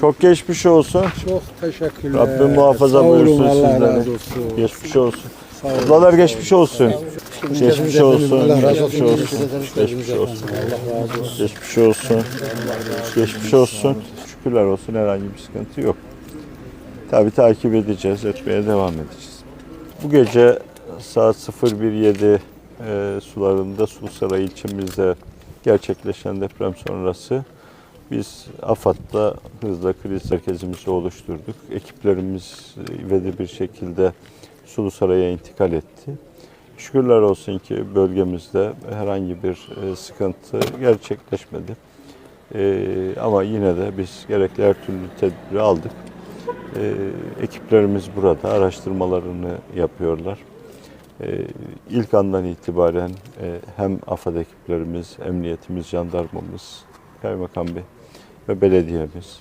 Çok geçmiş olsun. Çok teşekkürler. Rabbim muhafaza Sağ olun, buyursun Allah sizleri. razı olsun. Geçmiş olsun. Ablalar geçmiş olsun. Geçmiş olsun. Allah razı Geçmiş olsun. olsun. Geçmiş olsun. Geçmiş olsun. Geçmiş olsun. Şükürler olsun herhangi bir sıkıntı yok. Tabi takip edeceğiz, etmeye devam edeceğiz. Bu gece saat 01.07 e, sularında Susaray ilçemizde gerçekleşen deprem sonrası biz AFAD'da hızla kriz merkezimizi oluşturduk. Ekiplerimiz ivedi bir şekilde Sulu Saray'a intikal etti. Şükürler olsun ki bölgemizde herhangi bir e, sıkıntı gerçekleşmedi. E, ama yine de biz gerekli her türlü tedbiri aldık. E, ekiplerimiz burada araştırmalarını yapıyorlar. E, ilk andan itibaren e, hem AFAD ekiplerimiz, emniyetimiz, jandarmamız, kaymakam bey ve belediyemiz